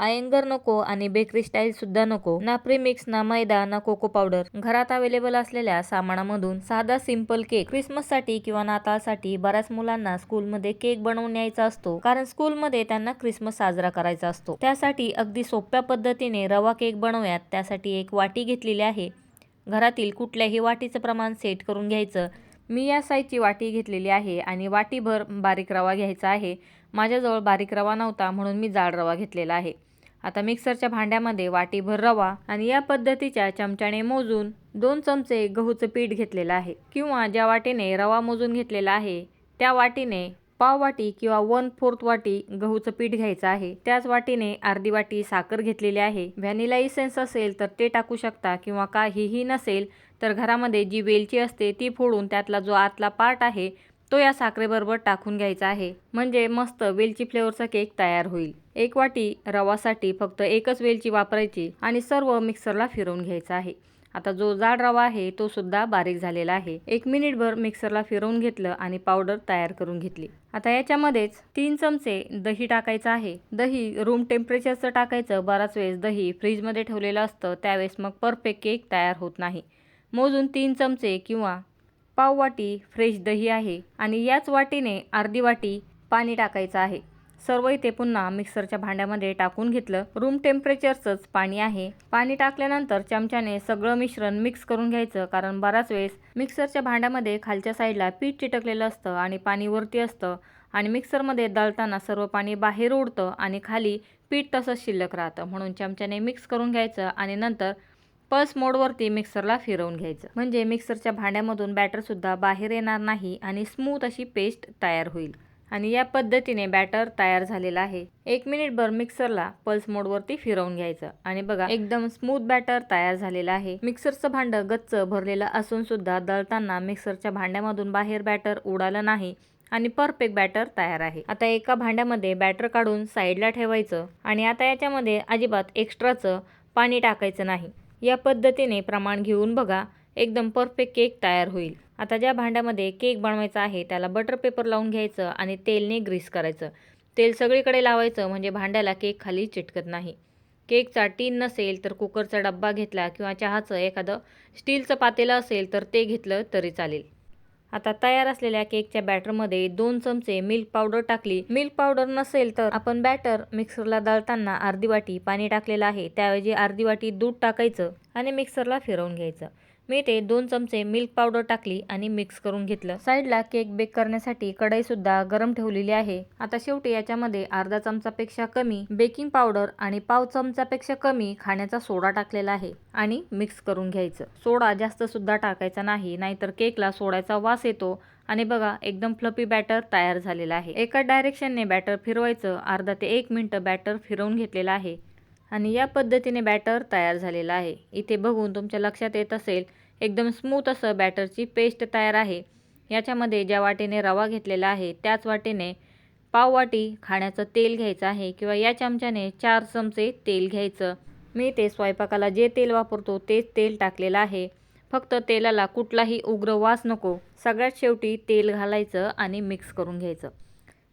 आयंगर नको आणि bakery style सुद्धा नको. ना प्रीमिक्स ना मैदा ना कोको पावडर घरात अवेलेबल असलेल्या सामानामधून साधा सिंपल केक क्रिसमससाठी किंवा नाताळसाठी बऱ्याच मुलांना स्कूलमध्ये केक बनवून यायचा असतो. कारण स्कूलमध्ये त्यांना क्रिसमस साजरा करायचा असतो. त्यासाठी अगदी सोप्या पद्धतीने रवा केक बनवूयात. त्यासाठी एक वाटी घेतलेली आहे. घरातील कुठल्याही वाटीचं प्रमाण सेट करून घ्यायचं. मी या साईजची वाटी घेतलेली आहे आणि वाटीभर बारीक रवा घ्यायचा आहे. माझ्याजवळ बारीक रवा नव्हता म्हणून मी जाड रवा घेतलेला आहे. आता मिक्सरच्या भांड्यामध्ये वाटीभर रवा आणि या पद्धतीच्या चमच्याने मोजून दोन चमचे गहूचं पीठ घेतलेलं आहे. किंवा ज्या वाटीने रवा मोजून घेतलेला आहे त्या वाटीने पाव वाटी किंवा वन फोर्थ वाटी गहूचं पीठ घ्यायचं आहे. त्याच वाटीने अर्धी वाटी साखर घेतलेली आहे. व्हॅनिला इसेन्स असेल तर ते टाकू शकता किंवा काहीही नसेल तर घरामध्ये जी वेलची असते ती फोडून त्यातला जो आतला पार्ट आहे तो या साखरेबरोबर टाकून घ्यायचा आहे. म्हणजे मस्त वेलची फ्लेवरचा केक तयार होईल. एक वाटी रवासाठी फक्त एकच वेलची वापरायची आणि सर्व मिक्सरला फिरवून घ्यायचं आहे. आता जो जाड रवा आहे तो सुद्धा बारीक झालेला आहे. एक मिनिटभर मिक्सरला फिरवून घेतलं आणि पावडर तयार करून घेतली. आता याच्यामध्येच तीन चमचे दही टाकायचं आहे. दही रूम टेम्परेचरचं टाकायचं. बराच वेळेस दही फ्रीजमध्ये ठेवलेलं असतं त्यावेळेस मग परफेक्ट केक तयार होत नाही. मोजून तीन चमचे किंवा पाव वाटी फ्रेश दही आहे आणि याच वाटीने अर्धी वाटी पाणी टाकायचं आहे. सर्व इथे पुन्हा मिक्सरच्या भांड्यामध्ये टाकून घेतलं. रूम टेम्परेचरचंच पाणी आहे. पाणी टाकल्यानंतर चमच्याने सगळं मिश्रण मिक्स करून घ्यायचं कारण बराच वेळेस मिक्सरच्या भांड्यामध्ये खालच्या साईडला पीठ चिटकलेलं असतं आणि पाणी वरती असतं. आणि मिक्सरमध्ये दळताना सर्व पाणी बाहेर उडतं आणि खाली पीठ तसंच शिल्लक राहतं. म्हणून चमच्याने मिक्स करून घ्यायचं आणि नंतर पल्स मोडवरती मिक्सरला फिरवून घ्यायचं. म्हणजे मिक्सरच्या भांड्यामधून बॅटरसुद्धा बाहेर येणार नाही आणि स्मूथ अशी पेस्ट तयार होईल. आणि या पद्धतीने बॅटर तयार झालेला आहे. एक मिनिटभर मिक्सरला पल्स मोडवरती फिरवून घ्यायचं. आणि बघा एकदम स्मूथ बॅटर तयार झालेलं आहे. मिक्सरचं भांडं गच्च भरलेलं असून सुद्धा दळताना मिक्सरच्या भांड्यामधून बाहेर बॅटर उडालं नाही आणि परफेक्ट बॅटर तयार आहे. आता एका भांड्यामध्ये बॅटर काढून साईडला ठेवायचं आणि आता याच्यामध्ये अजिबात एक्स्ट्राचं पाणी टाकायचं नाही. या पद्धतीने प्रमाण घेऊन बघा एकदम परफेक्ट केक तयार होईल. आता ज्या भांड्यामध्ये केक बनवायचा आहे त्याला बटर पेपर लावून घ्यायचं आणि तेलने ग्रीस करायचं. तेल सगळीकडे लावायचं म्हणजे भांड्याला केक खाली चिटकत नाही. केकचा टीन नसेल तर कुकरचा डब्बा घेतला किंवा चहाचं एखादं स्टीलचं पातेलं असेल तर ते घेतलं तरी चालेल. आता तयार असलेल्या केकच्या बॅटरमध्ये दोन चमचे मिल्क पावडर टाकली. मिल्क पावडर नसेल तर आपण बॅटर मिक्सरला दळताना अर्धी वाटी पाणी टाकलेलं आहे. त्याऐवजी अर्धी वाटी दूध टाकायचं आणि मिक्सरला फिरवून घ्यायचं. मी ते दोन चमचे मिल्क पावडर टाकली आणि मिक्स करून घेतलं. साईडला केक बेक करण्यासाठी कढईसुद्धा गरम ठेवलेली आहे. आता शेवटी याच्यामध्ये अर्धा चमचापेक्षा कमी बेकिंग पावडर आणि पाव चमचापेक्षा कमी खाण्याचा सोडा टाकलेला आहे आणि मिक्स करून घ्यायचं. सोडा जास्त सुद्धा टाकायचा नाही नाहीतर केकला सोड्याचा वास येतो आणि बघा एकदम फ्लपी बॅटर तयार झालेला आहे. एका डायरेक्शनने बॅटर फिरवायचं अर्धा ते एक मिनटं बॅटर फिरवून घेतलेलं आहे. आणि या पद्धतीने बॅटर तयार झालेलं आहे. इथे बघून तुमच्या लक्षात येत असेल एकदम स्मूथ असं बॅटरची पेस्ट तयार आहे. याच्यामध्ये ज्या वाटेने रवा घेतलेला आहे त्याच वाटेने पाव वाटी खाण्याचं तेल घ्यायचं आहे किंवा या चमच्याने चार चमचे तेल घ्यायचं. मी ते स्वयंपाकाला जे तेल वापरतो तेच तेल टाकलेलं आहे. फक्त तेलाला कुठलाही उग्र वास नको. सगळ्यात शेवटी तेल घालायचं आणि मिक्स करून घ्यायचं.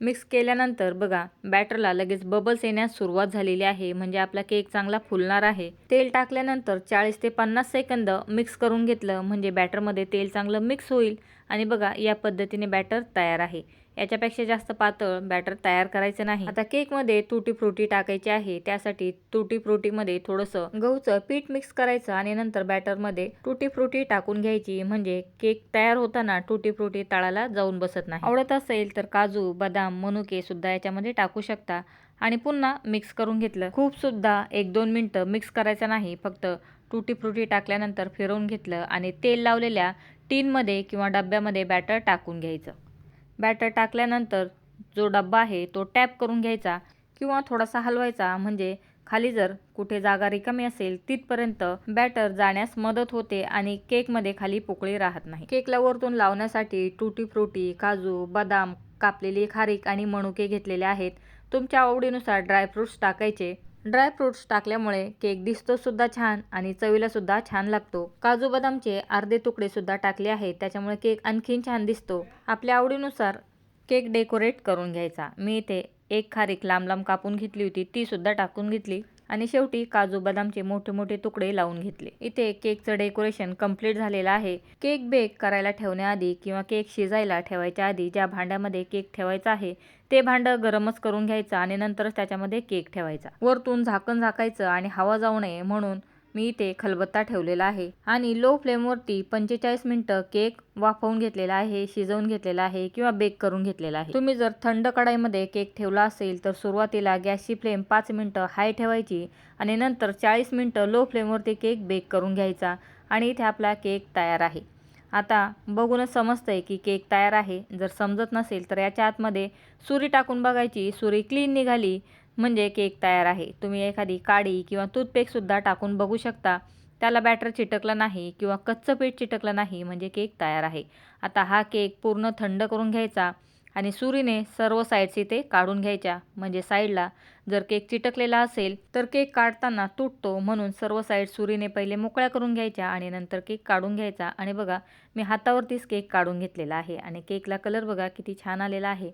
मिक्स केल्यानंतर बघा बॅटरला लगेच बबल्स येण्यास सुरुवात झालेली आहे. म्हणजे आपला केक चांगला फुलणार आहे. तेल टाकल्यानंतर चाळीस ते पन्नास सेकंद मिक्स करून घेतलं. म्हणजे बॅटरमध्ये तेल चांगलं मिक्स होईल. आणि बघा या पद्धतीने बॅटर तयार आहे. याच्यापेक्षा जास्त पातळ बॅटर तयार करायचं नाही. आता केकमध्ये तुटी फ्रुटी टाकायची आहे. त्यासाठी तुटी फ्रुटीमध्ये थोडंसं गहूचं पीठ मिक्स करायचं आणि नंतर बॅटरमध्ये तुटी फ्रुटी टाकून घ्यायची. म्हणजे केक तयार होताना तुटी फ्रुटी तळाला जाऊन बसत नाही. आवडत असेल तर काजू बदाम मनुके सुद्धा याच्यामध्ये टाकू शकता. आणि पुन्हा मिक्स करून घेतलं. खूप सुद्धा एक दोन मिनटं मिक्स करायचं नाही. फक्त तुटी फ्रुटी टाकल्यानंतर फिरवून घेतलं आणि तेल लावलेल्या टीनमध्ये किंवा डब्यामध्ये बॅटर टाकून घ्यायचं. बॅटर टाकल्यानंतर जो डब्बा आहे तो टॅप करून घ्यायचा किंवा थोडासा हलवायचा. म्हणजे खाली जर कुठे जागा रिकामी असेल तिथपर्यंत बॅटर जाण्यास मदत होते आणि केकमध्ये खाली पोकळी राहत नाही. केकला वरतून लावण्यासाठी टुटी फ्रुटी काजू बदाम कापलेली खारीक आणि मणुके घेतलेले आहेत. तुमच्या आवडीनुसार ड्रायफ्रुट्स टाकायचे. ड्रायफ्रूट्स टाकल्यामुळे केक दिसतोसुद्धा छान आणि चवीलासुद्धा छान लागतो. काजू बदामचे अर्धे तुकडेसुद्धा टाकले आहेत त्याच्यामुळे केक आणखीन छान दिसतो. आपल्या आवडीनुसार केक डेकोरेट करून घ्यायचा. मी इथे एक खारीक लांब लांब कापून घेतली होती तीसुद्धा टाकून घेतली. आणि शेवटी काजू बदामचे मोठे मोठे तुकडे लावून घेतले. इथे केकचं डेकोरेशन कंप्लीट झालेलं आहे. केक बेक करायला ठेवण्याआधी किंवा केक शिजायला ठेवायच्या आधी ज्या भांड्यामध्ये केक ठेवायचा आहे ते भांडं गरमच करून घ्यायचं आणि नंतरच त्याच्यामध्ये केक ठेवायचा. वरतून झाकण झाकायचं आणि हवा जाऊ नये म्हणून मी इथे खलबत्ता ठेवलेला आहे. आणि लो फ्लेमवरती पंचेचाळीस मिनटं केक वाफवून घेतलेला आहे शिजवून घेतलेला आहे किंवा बेक करून घेतलेला आहे. तुम्ही जर थंड कढाईमध्ये केक ठेवला असेल तर सुरुवातीला गॅसची फ्लेम पाच मिनटं हाय ठेवायची आणि नंतर चाळीस मिनटं लो फ्लेमवरती केक बेक करून घ्यायचा आणि इथे आपला केक तयार आहे. आता बघूनच समजतंय की केक तयार आहे. जर समजत नसेल तर याच्या आतमध्ये सुरी टाकून बघायची. सुरी क्लीन निघाली म्हणजे केक तयार आहे. तुम्ही एखादी काडी किंवा टूथपेकसुद्धा टाकून बघू शकता. त्याला बॅटर चिटकलं नाही किंवा कच्चं पीठ चिटकलं नाही म्हणजे केक तयार आहे. आता हा केक पूर्ण थंड करून घ्यायचा आणि सुरीने सर्व साईड्स इथे काढून घ्यायच्या. म्हणजे साईडला जर केक चिटकलेला असेल तर केक काढताना तुटतो म्हणून सर्व साईड सुरीने पहिले मोकळ्या करून घ्यायच्या आणि नंतर केक काढून घ्यायचा. आणि बघा मी हातावरतीच केक काढून घेतलेला आहे आणि केकला कलर बघा किती छान आलेला आहे.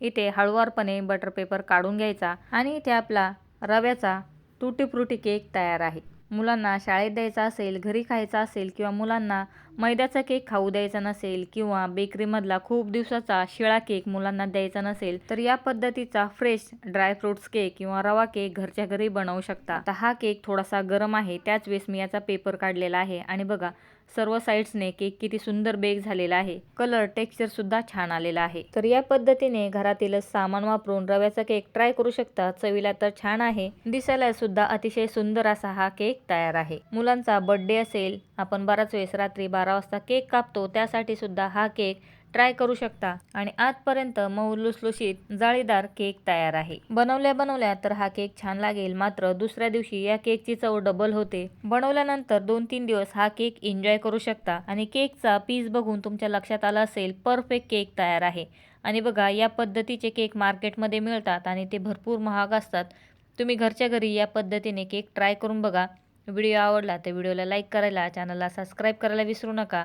इथे हळुवारपणे बटर पेपर काढून घ्यायचा आणि इथे आपला रव्याचा तुटीप्रुटी केक तयार आहे. मुलांना शाळेत द्यायचा असेल घरी खायचा असेल किंवा मुलांना मैद्याचा केक खाऊ द्यायचा नसेल किंवा बेकरीमधला खूप दिवसाचा शिळा केक मुलांना द्यायचा नसेल तर या पद्धतीचा फ्रेश ड्रायफ्रुट्स केक किंवा रवा केक घरच्या घरी बनवू शकता. तर हा केक थोडासा गरम आहे त्याच वेळेस मी याचा पेपर काढलेला आहे. आणि बघा सर्व साईड्सने केक किती सुंदर बेक झालेला आहे. कलर टेक्स्चर सुद्धा छान आलेला आहे. तर या पद्धतीने घरातीलच सामान वापरून रव्याचा केक ट्राय करू शकता. चवीला तर छान आहे. दिसायला सुद्धा अतिशय सुंदर असा हा केक तयार आहे. मुलांचा बर्थडे असेल आपण बराच वेळेस रात्री बारा वाजता केक कापतो. त्यासाठी सुद्धा हा केक ट्राय करू शकता. आणि आजपर्यंत मऊ लुसलुशीत जाळीदार केक तयार आहे. बनवल्या बनवल्या तर हा केक छान लागेल. मात्र दुसऱ्या दिवशी या केकची चव डबल होते. बनवल्यानंतर दोन तीन दिवस हा केक एन्जॉय करू शकता. आणि केकचा पीस बघून तुमच्या लक्षात आला असेल परफेक्ट केक तयार आहे. आणि बघा या पद्धतीचे केक मार्केटमध्ये मिळतात आणि ते भरपूर महाग असतात. तुम्ही घरच्या घरी या पद्धतीने केक ट्राय करून बघा. व्हिडिओ आवडला तर व्हिडिओला लाईक करायला चॅनलला सबस्क्राईब करायला विसरू नका.